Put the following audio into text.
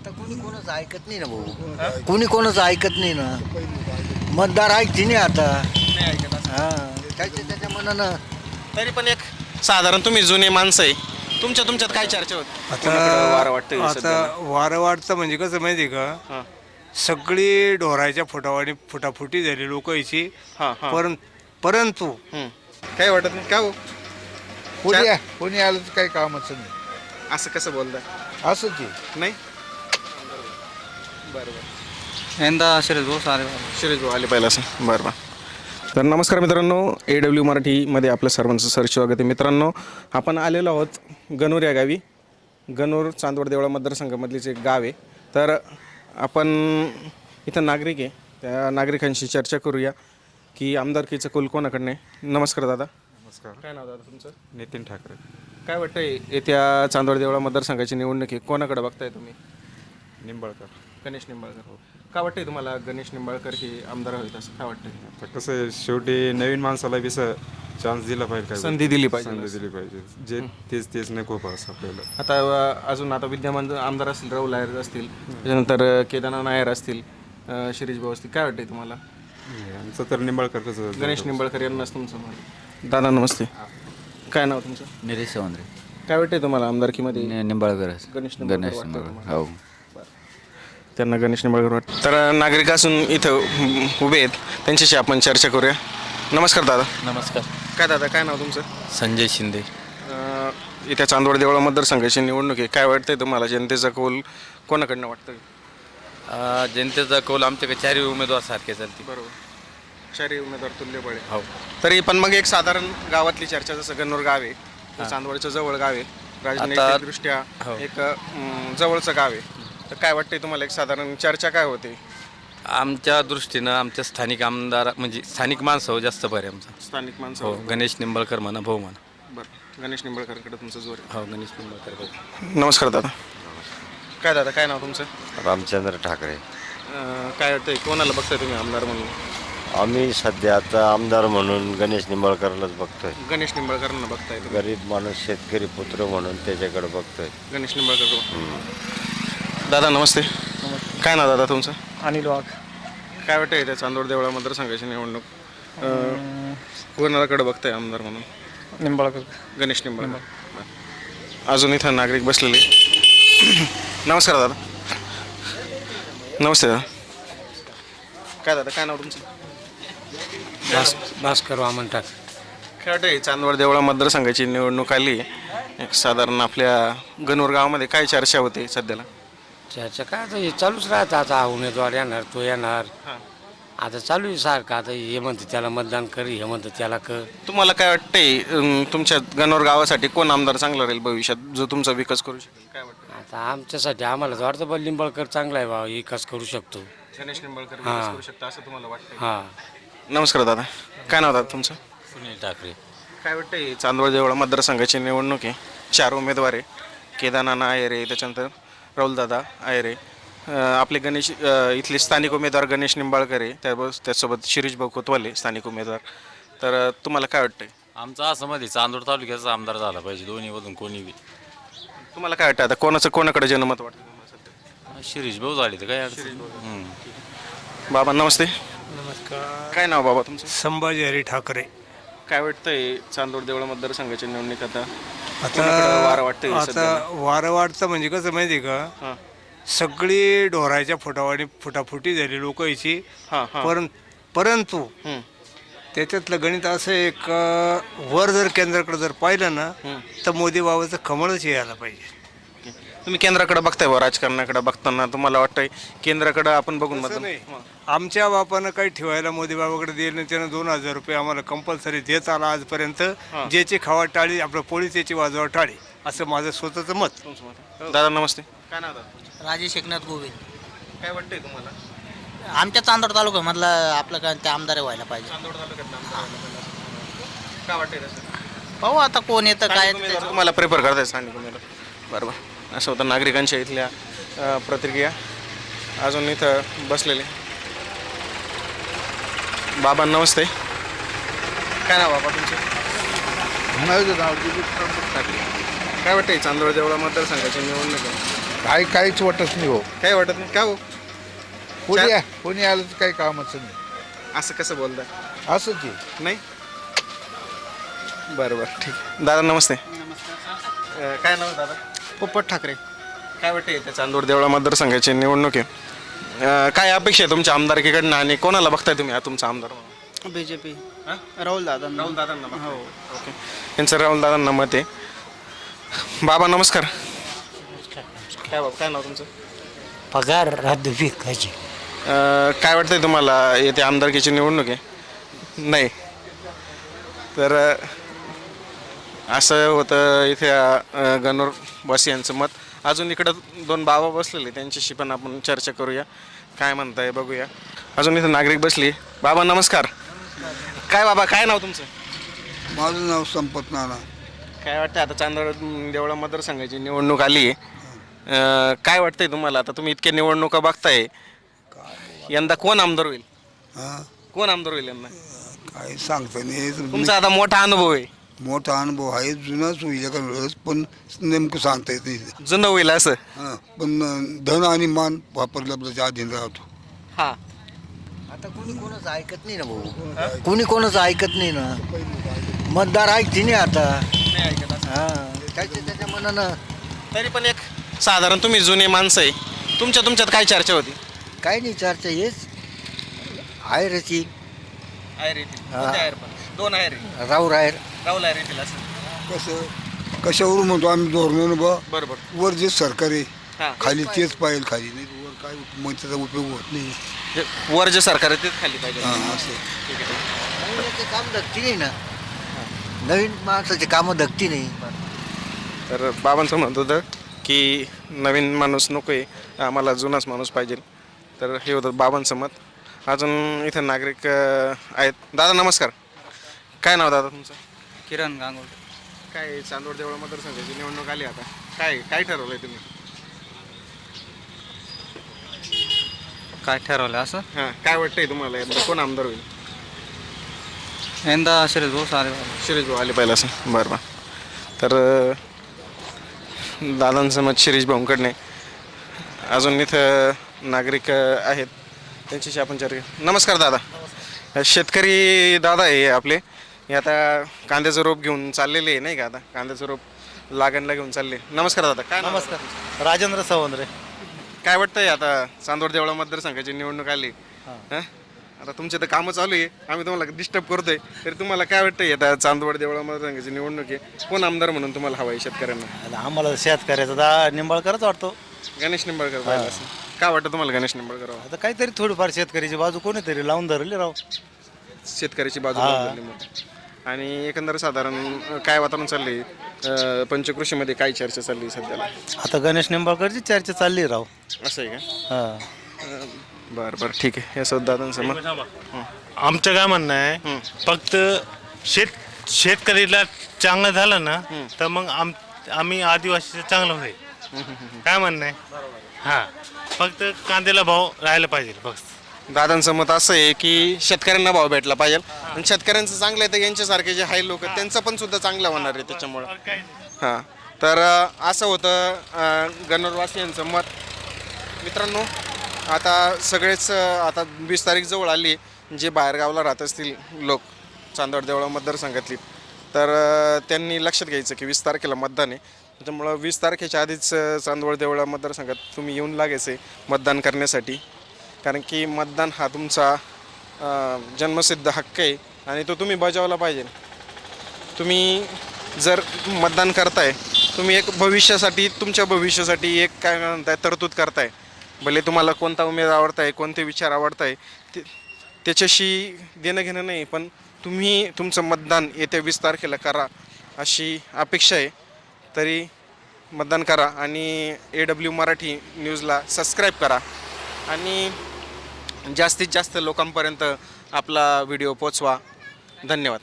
आता कोणी कोणाचं ऐकत नाही ना भाऊ. कोणी कोणाचं ऐकत नाही ना. मतदार ऐकते नाही आता? नाही ऐकत असं. हा. त्याच्या त्याच्या मनानं. तरी पण एक साधारण तुम्ही जुने माणसं आहे. तुमच्या तुमच्यात काय चर्चा होती? कोणाकडं वारं वाटतंय आता सध्याला? वारं वाटतं म्हणजे कसं माहिती आहे का? हां. सगळी ढोराच्या फुटावानी फुटाफुटी झाली लोक याची. हां, हां. परं परंतु हम्म. काय वाटत नाही. का हो? कोणी कोणी आलं तर काही कामाचं नाही. असं कसं बोलता? असंच आहे नाही? यंदा भाऊ सारे शिरीष भाऊ आले असं बरं बरं. तर नमस्कार मित्रांनो ए डब्ल्यू मराठीमध्ये आपलं सर्वांचं सर स्वागत आहे. मित्रांनो आपण आलेलो आहोत गणूर या गावी. गणूर चांदवड देवळा मतदारसंघामधलीच एक गाव आहे. तर आपण इथं नागरिक आहे. त्या नागरिकांशी चर्चा करूया की आमदारकीचं कुल कोणाकडनं आहे? नमस्कार दादा. नमस्कार. काय नाव दादा तुमचं? नितीन ठाकरे. काय वाटतंय येत्या चांदवड देवळा मतदारसंघाची निवडणूक आहे? कोणाकडे बघताय तुम्ही? निंबाळकर. गणेश निंबाळकर. हो काय वाटतंय तुम्हाला गणेश निंबाळकर हे आमदार होईल असं काय वाटतंय? आता कसं आहे शेवटी नवीन माणसाला बी चान्स दिला पाहिजे काय? संधी दिली पाहिजे. संधी दिली पाहिजे. जे तेच तेच नको पास आपल्याला. आता अ, अजून आता विद्यमान आमदार असतील राहुल नायर असतील त्याच्यानंतर अ, केदारनाथ नायर असतील अ, शिरीष भाऊ असतील काय वाटतंय तुम्हाला? नाही, आमचं तर निंबाळकर कसं गणेश निंबाळकर यांनाच तुमचं मत. दादा नमस्ते. काय नाव तुमचं? निलेश चौंद्रे काय वाटतंय तुम्हाला आमदारकीमध्ये? निंबाळकर गणेश निंबाळकर. हो. त्यांना गणेश निंबाळकर वाटतं तर नागरिक असून इथं उभे- आहेत. त्यांच्याशी आपण चर्चा करूया. नमस्कार दादा. नमस्कार. काय दादा काय नाव तुमचं? संजय शिंदे. अ, इथे चांदवड देवळा मतदारसंघाची निवडणूक आहे. काय वाटतंय तुम्हाला? जनतेचा कौल कोणाकडनं वाटतं अं, जनतेचा कौल आमच्याकडे चारही उमेदवार सारखे चालते बरोबर. शहरी उमेदवार तुल्यबळ आहे. हो. तरी पण मग एक साधारण गावातली चर्चा जसं गन्नूर गाव आहे तर चांदवडचं जवळ गाव आहे राजनैतिकदृष्ट्या हो. एक अं, जवळचं गाव आहे. तर काय वाटतंय तुम्हाला एक साधारण चर्चा काय होते? आमच्या दृष्टीनं आमच्या स्थानिक आमदार म्हणजे स्थानिक माणसं हो जास्त बरे आमचा. स्थानिक माणसं. हो गणेश निंबाळकर म्हणा भाऊ म्हणा. बरं. गणेश निंबाळकरकडे तुमचं जोर हो गणेश निंबाळकर आहे नमस्कार दादा. काय दादा काय नाव तुमचं? रामचंद्र ठाकरे. अं, काय वाटतंय कोणाला बघताय तुम्ही आमदार म्हणून? आम्ही सध्या आता आमदार म्हणून गणेश निंबाळकरलाच बघतोय. गणेश निंबाळकरांना बघताय तुम्ही? गरीब माणूस शेतकरी पुत्र म्हणून त्याच्याकडे बघतोय. गणेश निंबाळकर दादा नमस्ते. काय नाव दादा तुमचं? अनिल वाघ. काय वाटतंय त्या चांदोड देवळा मतदारसंघाची निवडणूक? अं, कोणाकडे बघताय आमदार म्हणून. निंबाळकर. गणेश निंबाळकर. अजून इथं नागरिक बसलेले नमस्कार दादा. नमस्ते दादा. काय दादा काय नाव तुमचं? भास्कर वामन ठाक काय वाटतंय चांदवड देवळा मतदारसंघाची निवडणूक आली एक साधारण आपल्या गणूर गावामध्ये काय चर्चा होते सध्याला? त्याचं काय आता हे चालूच राहतं आता हा उमेदवार येणार तो येणार. हां. आता चालू आहे सारखं आता हे म्हणतं त्याला मतदान कर हे म्हणतं त्याला कर. तुम्हाला काय वाटतंय अं, तुमच्या गणोर गावासाठी कोण आमदार चांगला राहील भविष्यात जो तुमचा विकास करू शकेल? काय वाटतं आता आमच्यासाठी आम्हाला तर वाटतं बा लिंबाळकर चांगला आहे बा विकास करू शकतो. गणेश निंबाळकर विकास करू शकता असं तुम्हाला वाटतं हां. नमस्कार दादा. काय नाव दादा तुमचं? सुनील ठाकरे. काय वाटतंय चांदवड देवळा मतदारसंघाची निवडणूक आहे. चार उमेदवार आहे. केदारनाथ आयर आहे त्याच्यानंतर राहुलदादा आयर आपले गणेश इथले स्थानिक उमेदवार गणेश निंबाळकर आहे. त्याबरोबर त्यासोबत शिरीष भाऊ कोतवाले स्थानिक उमेदवार. तर तुम्हाला काय वाटतंय? आमचं असं मध्ये चांदोड तालुक्याचा आमदार झाला पाहिजे दोन्हीमधून कोणी बी. तुम्हाला काय वाटतं आता? कोणाचं कोणाकडे जनमत वाटतं तुम्हाला सध्या? शिरीष भाऊ झाले तर काय अडचण हम्म. बाबा नमस्ते. नमस्कार. काय नाव बाबा तुमचं? संभाजी हरी ठाकरे. काय वाटतंय चांदोड देवळा मतदारसंघाची निवडणूक आता आता कोणाकडं वारं वाटतंय आता? वारं वाटतं म्हणजे कसं माहिती आहे हां. का सगळी ढोराच्या फुटावानी फुटाफुटी झाली लोक याची हां हां परं परंतु हम्म. त्याच्यातलं गणित असं एक अं, वर जर केंद्राकडे जर पाहिलं ना तर मोदी बाबाचं कमळच यायला पाहिजे तुम्ही केंद्राकडे बघताय बा राजकारणाकडे बघताना तुम्हाला वाटतंय केंद्राकडे आपण बघून मतदान नाही. आमच्या बापानं काही ठेवायला मोदी बाबाकडे दिले नाही त्यानं दोन हजार रुपये आम्हाला कंपल्सरी देत आला आजपर्यंत. ज्याची खावा टाळी आपलं पोळी त्याची वाजवा टाळी असं माझं स्वतःचं मत. दादा नमस्ते. काय नाव दादा? राजेश एकनाथ गोविंद. काय वाटतंय तुम्हाला? आमच्या चांदोड तालुक्यामधला आपलं काय ते आमदार व्हायला पाहिजे. चांदोड तालुक्यात काय वाटतंय तसं? पाहू आता कोण येतं काय तुम्हाला प्रेफर करताय उमेदवार बरोबर असं होतं नागरिकांच्या इथल्या प्रतिक्रिया. अजून इथं बसलेले. बाबा नमस्ते. काय नाव बाबा तुमचं? काय वाटतंय चांदोड देवळा मतदारसंघाची निवडणूक आहे? काय काहीच वाटत नाही हो. काय वाटत नाही? का हो? कोणी कोणी आलं तर काही कामाचं नाही. असं कसं बोलताय? असंच आहे नाही? बरं बरं. ठीक. दादा नमस्ते. अं, काय नाव दादा? पोपट ठाकरे. काय वाटते त्या चांदूर देवळा मतदारसंघाची निवडणूक आहे? अं, काय अपेक्षा आहे तुमच्या आमदारकीकडनं आणि कोणाला बघताय तुम्ही? हा तुमचा आमदार म्हणून? बी जे पी राहुल दादा राहुल दादांना हो. ओके. यांचं राहुल दादांना मत आहे. बाबा नमस्कार. काय बाबा काय नाव तुमचं? पगार रद्द विकायची अं, काय वाटतंय तुम्हाला? येते आमदारकीची निवडणूक आहे. नाही. तर अं, असं होतं इथे अं, गणोर वासियांचं मत. अजून इकडं दोन बाबा बसलेले त्यांच्याशी पण आपण चर्चा करूया. काय म्हणताय बघूया. अजून इथं नागरिक बसली. बाबा नमस्कार. काय बाबा काय नाव तुमचं? माझं नाव संपत नाना. काय वाटतं आता चांदोड देवळा मतदारसंघाची निवडणूक आली आहे. काय वाटतंय तुम्हाला? आता तुम्ही इतक्या निवडणुका बघताय. यंदा कोण आमदार होईल? कोण आमदार होईल यंदा? काय सांगता नाही. तुमचा आता मोठा अनुभव आहे. मोठा अनुभव आहे जुनाच होईल एका वेळेस पण नेमकं सांगता येत नाही. जुनं होईल असं? हा पण धन आणि मान वापरल्याबद्दल अधीन राहतो. हा. आता कोणी कोणाचं ऐकत नाही ना भाऊ? कोणी कोणाचं ऐकत नाही ना? मतदार ऐकते नाही आता हा त्याच्या त्याच्या मनानं. तरी पण एक साधारण तुम्ही जुने माणसं आहे. तुमच्या तुमच्यात काय चर्चा होती? काय नाही चर्चा हेच. आहे रची हा. दोन आहे राव रायर राहुल आहे असं. कसं कशावरून म्हणतो आम्ही धोरण बा? बरोबर. वर जे सरकार आहे हा. खाली तेच पाहिजे खाली नाही तर वर काय मग त्याचा उपयोग होत नाही. जे वर जे सरकार आहे तेच खाली पाहिजे हा असं. ठीक आहे. नवीनचे काम धकती नाही ना. नवीन माणसाचे कामं धकती नाही. तर बाबांचं म्हणत होतं की नवीन माणूस नको आहे आम्हाला जुनाच माणूस पाहिजे. तर हे होतं बाबांचं मत. अजून इथं नागरिक अं, आहेत. दादा नमस्कार. काय नाव दादा तुमचं? किरण गांगुल काय चांदवड देवळा मतदारसंघाची निवडणूक आली आता. काय काय ठरवलंय तुम्ही? काय ठरवलं असं? हां काय वाटतंय तुम्हाला? यंदा कोण आमदार होईल? यंदा शरद भाऊ सारे शिरीष भाऊ आले पाहिलं असं. बरं बरं. तर अं, दादांचं मत शिरीष भाऊंकडने. अजून इथं नागरिक अं, आहेत. त्यांच्याशी आपण चर्चा नमस्कार दादा. शेतकरी दादा आहे आपले. हे आता कांद्याचं रोप घेऊन चाललेले आहे नाही का आता? कांद्याचं रोप लागणला घेऊन चालले नमस्कार दादा काय नाव नमस्कार. राजेंद्र सावंद्रे काय वाटतंय आता चांदोड देवळा मतदारसंघाची निवडणूक आली? हं? आता तुमचे तर कामं चालू आहे. आम्ही तुम्हाला डिस्टर्ब करतोय. तरी तुम्हाला काय वाटतंय आता चांदवड देवळा मतदारसंघाची निवडणूक आहे? कोण आमदार म्हणून तुम्हाला हवा आहे शेतकऱ्यांना? आम्हाला शेतकऱ्याचा दा निंबाळकरच वाटतो. गणेश निंबाळकर पाहिलं काय वाटतं तुम्हाला गणेश निंबाळकर? हवा? आता काहीतरी थोडीफार शेतकऱ्याची बाजू कोणीतरी लावून धरली राव. शेतकऱ्याची बाजू मग. आणि एकंदर साधारण काय वातावरण चाललंय? अं, पंचकृषीमध्ये काय चर्चा चालली आहे सध्याला? आता गणेश निंबाळकरची चर्चा चालली राव. असं आहे का? हा. अं, बरं बरं ठीक आहे. सध्या दादांचं मत. आमचं काय म्हणणं आहे फक्त शेत शेतकरीला चांगलं झालं ना तर मग आम आम्ही आदिवासीचं चांगलं होईल. काय म्हणणं आहे? हां. फक्त कांद्याला भाव राहायला पाहिजे बस. दादांचं मत असं आहे की शेतकऱ्यांना भाव भेटला पाहिजे. आणि शेतकऱ्यांचं चांगलं आहे तर यांच्यासारखे जे हाय लोक त्यांचं पण सुद्धा चांगलं होणार आहे त्याच्यामुळं. हां. तर असं होतं अं, गणरवासियांचं मत. मित्रांनो आता सगळेच आता वीस तारीख जवळ आली जे बाहेरगावला राहत असतील लोक चांदवड देवळा मतदारसंघातली. तर त्यांनी लक्षात घ्यायचं की वीस तारखेला मतदान आहे. त्याच्यामुळं वीस तारखेच्या आधीच अं, चांदवड देवळा मतदारसंघात तुम्ही येऊन लागायचं आहे मतदान करण्यासाठी. कारण की मतदान हा तुमचा जन्मसिद्ध हक्क आहे आणि तो तुम्ही बजावला पाहिजे तुम्ही जर मतदान करताय तुम्ही एक भविष्यासाठी तुमच्या भविष्यासाठी एक काय म्हणताय तरतूद करताय. भले तुम्हाला कोणता उमेद आवडताय कोणते विचार आवडताय ते त्याच्याशी देणं घेणं नाही पण तुम्ही तुमचं मतदान येत्या वीस तारखेला करा अशी अपेक्षा आहे. तरी मतदान करा आणि ए डब्ल्यू मराठी न्यूजला सबस्क्राईब करा. आणि जास्तीत जास्त लोकांपर्यंत आपला व्हिडिओ पोचवा. धन्यवाद.